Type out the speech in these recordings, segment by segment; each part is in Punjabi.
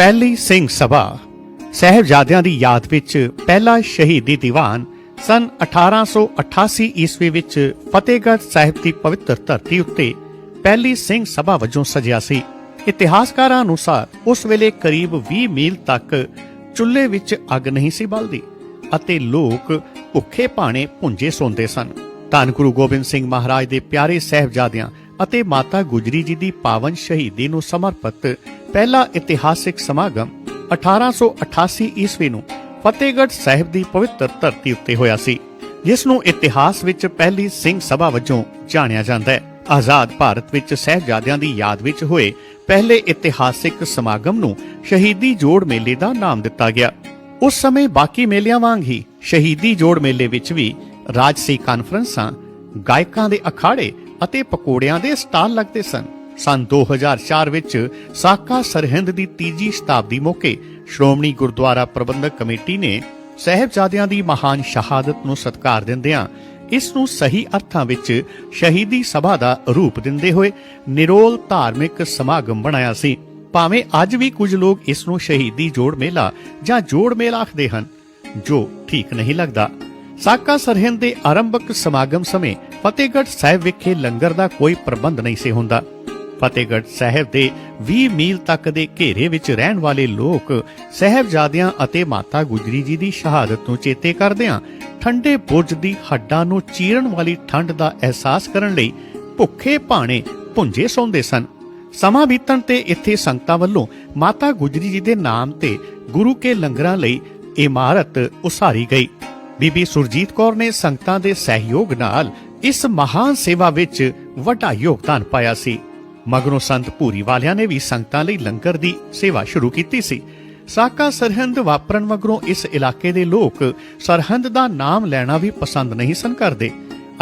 ਪਹਿਲੀ ਸਿੰਘ ਸਭਾ ਸਹਿਬਜ਼ਾਦਿਆਂ ਦੀ ਯਾਦ ਵਿੱਚ ਪਹਿਲਾ ਸ਼ਹੀਦੀ ਦੀਵਾਨ ਸਨ 1888 ਈਸਵੀ ਵਿੱਚ ਫਤਿਹਗੜ੍ਹ ਸਾਹਿਬ ਦੀ ਪਵਿੱਤਰ ਧਰਤੀ ਉੱਤੇ ਪਹਿਲੀ ਸਿੰਘ ਸਭਾ ਵਜੋਂ ਸਜਿਆ ਸੀ। ਇਤਿਹਾਸਕਾਰਾਂ ਅਨੁਸਾਰ ਉਸ ਵੇਲੇ ਕਰੀਬ 20 ਮੀਲ ਤੱਕ ਚੁੱਲ੍ਹੇ ਵਿੱਚ ਅੱਗ ਨਹੀਂ ਸੀ ਬਲਦੀ ਅਤੇ ਲੋਕ ਭੁੱਖੇ ਭਾਣੇ ਭੁੰਜੇ ਸੌਂਦੇ ਸਨ। ਧੰਨ ਗੁਰੂ ਗੋਬਿੰਦ ਸਿੰਘ ਮਹਾਰਾਜ ਦੇ ਪਿਆਰੇ ਸਹਿਬਜ਼ਾਦਿਆਂ ਅਤੇ ਮਾਤਾ ਗੁਜਰੀ ਜੀ ਦੀ ਪਾਵਨ ਸ਼ਹੀਦੀ ਨੂੰ ਸਮਰਪਿਤ ਪਹਿਲਾ ਇਤਿਹਾਸਿਕ ਸਮਾਗਮ 1888 ਈਸਵੀ ਨੂੰ ਫਤਿਹਗੜ੍ਹ ਸਾਹਿਬ ਦੀ ਪਵਿੱਤਰ ਧਰਤੀ ਉੱਤੇ ਹੋਇਆ ਸੀ, ਜਿਸ ਨੂੰ ਇਤਿਹਾਸ ਵਿੱਚ ਪਹਿਲੀ ਸਿੰਘ ਸਭਾ ਵਜੋਂ ਜਾਣਿਆ ਜਾਂਦਾ ਹੈ। ਆਜ਼ਾਦ ਭਾਰਤ ਵਿੱਚ ਸਹਿਬਜ਼ਾਦਿਆਂ ਦੀ ਯਾਦ ਵਿੱਚ ਹੋਏ ਪਹਿਲੇ ਇਤਿਹਾਸਿਕ ਸਮਾਗਮ ਨੂੰ ਸ਼ਹੀਦੀ ਜੋੜ ਮੇਲੇ ਦਾ ਨਾਮ ਦਿੱਤਾ ਗਿਆ। ਉਸ ਸਮੇਂ ਬਾਕੀ ਮੇਲਿਆਂ ਵਾਂਗ ਹੀ ਸ਼ਹੀਦੀ ਜੋੜ ਮੇਲੇ ਵਿੱਚ ਵੀ ਰਾਜਸੀ ਕਾਨਫਰੰਸਾਂ, ਗਾਇਕਾਂ ਦੇ ਅਖਾੜੇ ਅਤੇ ਪਕੌੜਿਆਂ ਦੇ ਸਟਾਲ ਲੱਗਦੇ ਸਨ। ਸਨ 2004 ਵਿੱਚ ਸਾਕਾ ਸਰਹਿੰਦ ਦੀ ਤੀਜੀ ਸ਼ਤਾਬਦੀ ਮੌਕੇ ਸ਼੍ਰੋਮਣੀ ਗੁਰਦੁਆਰਾ ਪ੍ਰਬੰਧਕ ਕਮੇਟੀ ਨੇ ਸਹਿਬਜ਼ਾਦਿਆਂ ਦੀ ਮਹਾਨ ਸ਼ਹਾਦਤ ਨੂੰ ਸਤਿਕਾਰ ਦਿੰਦਿਆਂ ਇਸ ਨੂੰ ਸਹੀ ਅਰਥਾਂ ਵਿੱਚ ਸ਼ਹੀਦੀ ਸਭਾ ਦਾ ਰੂਪ ਦਿੰਦੇ ਹੋਏ ਨਿਰੋਲ ਧਾਰਮਿਕ ਸਮਾਗਮ ਬਣਾਇਆ ਸੀ। ਭਾਵੇਂ ਅੱਜ ਵੀ ਕੁਝ ਲੋਕ ਇਸ ਨੂੰ ਸ਼ਹੀਦੀ ਜੋੜ ਮੇਲਾ ਜਾਂ ਜੋੜ ਮੇਲਾ ਆਖਦੇ ਹਨ, ਜੋ ਠੀਕ ਨਹੀਂ ਲੱਗਦਾ। ਸਾਕਾ ਸਰਹਿੰਦ ਦੇ ਆਰੰਭਕ ਸਮਾਗਮ ਸਮੇਂ ਫਤਿਹਗੜ੍ਹ ਸਾਹਿਬ ਵਿਖੇ ਲੰਗਰ ਦਾ ਕੋਈ ਪ੍ਰਬੰਧ ਨਹੀਂ ਸੀ ਹੁੰਦਾ। ਫਤਿਹਗੜ੍ਹ ਸਾਹਿਬ ਦੇ 20 ਮੀਲ ਤੱਕ ਦੇ ਘੇਰੇ ਵਿੱਚ ਰਹਿਣ ਵਾਲੇ ਲੋਕ ਸਹਿਬਜ਼ਾਦਿਆਂ ਅਤੇ ਮਾਤਾ ਗੁਜਰੀ ਜੀ ਦੀ ਸ਼ਹਾਦਤ ਨੂੰ ਚੇਤੇ ਕਰਦਿਆਂ ਠੰਡੇ ਬੁਰਜ ਦੀ ਹੱਡਾਂ ਨੂੰ ਚੀਰਨ ਵਾਲੀ ਠੰਡ ਦਾ ਅਹਿਸਾਸ ਕਰਨ ਲਈ ਭੁੱਖੇ ਭਾਣੇ ਭੁੰਜੇ ਸੌਂਦੇ ਸਨ। ਸਮਾਂ ਬੀਤਣ ਤੇ ਇੱਥੇ ਸੰਗਤਾਂ ਵੱਲੋਂ ਮਾਤਾ ਗੁਜਰੀ ਜੀ ਦੇ ਨਾਮ ਤੇ ਗੁਰੂ ਕੇ ਲੰਗਰਾਂ ਲਈ ਇਮਾਰਤ ਉਸਾਰੀ ਗਈ। ਬੀਬੀ ਸੁਰਜੀਤ ਕੌਰ ਨੇ ਸੰਗਤਾਂ ਦੇ ਸਹਿਯੋਗ ਨਾਲ ਇਸ ਮਹਾਨ ਸੇਵਾ ਵਿੱਚ ਵੱਡਾ ਯੋਗਦਾਨ ਪਾਇਆ ਸੀ। ਮਗਰੋਂ ਸੰਤ ਭੂਰੀ ਵਾਲਿਆਂ ਨੇ ਵੀ ਸੰਗਤਾਂ ਲਈ ਲੰਗਰ ਦੀ ਸੇਵਾ ਸ਼ੁਰੂ ਕੀਤੀ ਸੀ। ਸਾਕਾ ਸਰਹੰਦ ਵਾਪਰਨ ਮਗਰੋਂ ਇਸ ਇਲਾਕੇ ਦੇ ਲੋਕ ਸਰਹੰਦ ਦਾ ਨਾਮ ਲੈਣਾ ਵੀ ਪਸੰਦ ਨਹੀਂ ਸਨ ਕਰਦੇ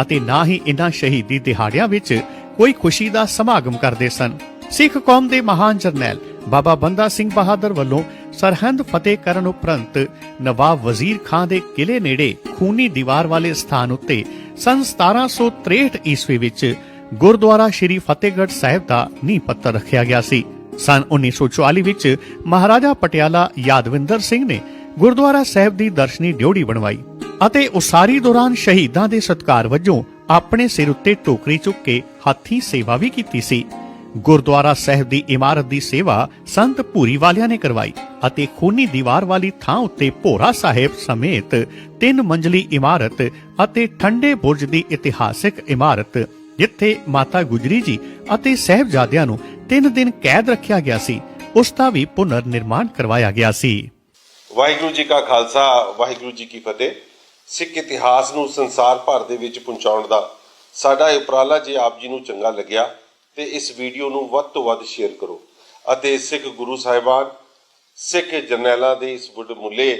ਅਤੇ ਨਾ ਹੀ ਇਨ੍ਹਾਂ ਸ਼ਹੀਦੀ ਦਿਹਾੜਿਆਂ ਵਿੱਚ ਕੋਈ ਖੁਸ਼ੀ ਦਾ ਸਮਾਗਮ ਕਰਦੇ ਸਨ। ਸਿੱਖ ਕੌਮ ਦੇ ਮਹਾਨ ਜਰਨੈਲ ਬਾਬਾ ਬੰਦਾ ਸਿੰਘ ਬਹਾਦਰ ਵੱਲੋਂ ਸਰਹੰਦ ਫਤਿਹ ਕਰਨ ਉਪਰੰਤ ਨਵਾਬ ਵਜ਼ੀਰ ਖਾਂ ਦੇ ਕਿਲੇ ਨੇੜੇ ਖੂਨੀ ਦੀਵਾਰ ਵਾਲੇ ਸਥਾਨ ਉੱਤੇ ਸਨ 1763 ਈਸਵੀ ਵਿੱਚ ਗੁਰਦੁਆਰਾ ਸ਼੍ਰੀ ਫਤਿਹਗੜ੍ਹ ਸਾਹਿਬ ਦਾ ਨੀਂਹ ਪੱਥਰ ਰੱਖਿਆ ਗਿਆ ਸੀ। ਸਨ 1944 ਵਿੱਚ ਮਹਾਰਾਜਾ ਪਟਿਆਲਾ ਯਾਦਵਿੰਦਰ ਸਿੰਘ ਨੇ ਗੁਰਦੁਆਰਾ ਸਾਹਿਬ ਦੀ ਦਰਸ਼ਨੀ ਡਿਉੜੀ ਬਣਵਾਈ ਅਤੇ ਉਸਾਰੀ ਦੌਰਾਨ ਸ਼ਹੀਦਾਂ ਦੇ ਸਤਕਾਰ ਵਜੋਂ ਆਪਣੇ ਸਿਰ ਉੱਤੇ ਟੋਕਰੀ ਚੁੱਕ ਕੇ ਹਾਥੀ ਸੇਵਾ ਵੀ ਕੀਤੀ ਸੀ। ਗੁਰਦੁਆਰਾ ਸਾਹਿਬ ਦੀ ਇਮਾਰਤ ਦੀ ਸੇਵਾ ਸੰਤ ਭੂਰੀ ਵਾਲਿਆਂ ਨੇ ਕਰਵਾਈ ਅਤੇ ਖੂਨੀ ਦੀਵਾਰ ਵਾਲੀ ਥਾਂ ਉੱਤੇ ਭੋਰਾ ਸਾਹਿਬ ਸਮੇਤ ਤਿੰਨ ਮੰਜ਼ਲੀ ਇਮਾਰਤ ਅਤੇ ਠੰਡੇ ਬੁਰਜ ਦੀ ਇਤਿਹਾਸਿਕ ਇਮਾਰਤ, ਜਿੱਥੇ ਮਾਤਾ ਗੁਜਰੀ ਜੀ ਅਤੇ ਸਹਿਬਜ਼ਾਦਿਆਂ ਨੂੰ ਤਿੰਨ ਦਿਨ ਕੈਦ ਰੱਖਿਆ ਗਿਆ ਸੀ, ਉਸ ਦਾ ਵੀ ਪੁਨਰ ਨਿਰਮਾਣ ਕਰਵਾਇਆ ਗਿਆ ਸੀ। ਵਾਹਿਗੁਰੂ ਜੀ ਕਾ ਖਾਲਸਾ, ਵਾਹਿਗੁਰੂ ਜੀ ਕੀ ਫਤਿਹ। ਸਿੱਖ ਇਤਿਹਾਸ ਨੂੰ ਸੰਸਾਰ ਭਰ ਦੇ ਵਿੱਚ ਪਹੁੰਚਾਉਣ ਦਾ ਸਾਡਾ ਇਹ ਉਪਰਾਲਾ ਜੇ ਆਪ ਜੀ ਨੂੰ ਚੰਗਾ ਲੱਗਿਆ ਤੇ ਇਸ ਵੀਡੀਓ ਨੂੰ ਵੱਧ ਤੋਂ ਵੱਧ ਸ਼ੇਅਰ ਕਰੋ। ਅਤੇ ਸਿੱਖ ਗੁਰੂ ਸਾਹਿਬਾਨ, ਸਿੱਖ ਜਰਨੈਲਾਂ ਦੇ ਇਸ ਮੁੱਲੇ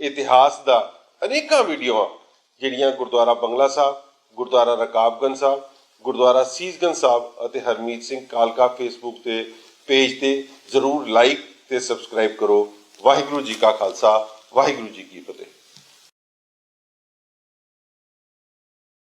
ਇਤਿਹਾਸ ਦਾ ਅਨੇਕਾਂ ਵੀਡੀਓਆਂ, ਜਿਹੜੀਆਂ ਗੁਰਦੁਆਰਾ ਬੰਗਲਾ ਸਾਹਿਬ, ਗੁਰਦੁਆਰਾ ਰਕਾਬਗੰਜ ਸਾਹਿਬ, ਗੁਰਦੁਆਰਾ ਸੀਸਗੰਜ ਸਾਹਿਬ ਅਤੇ ਹਰਮੀਤ ਸਿੰਘ ਕਾਲਕਾ ਫੇਸਬੁੱਕ ਤੇ ਪੇਜ ਤੇ ਜ਼ਰੂਰ ਲਾਈਕ ਤੇ ਸਬਸਕ੍ਰਾਈਬ ਕਰੋ। ਵਾਹਿਗੁਰੂ ਜੀ ਕਾ ਖਾਲਸਾ, ਵਾਹਿਗੁਰੂ ਜੀ ਕੀ ਫਤਿਹ।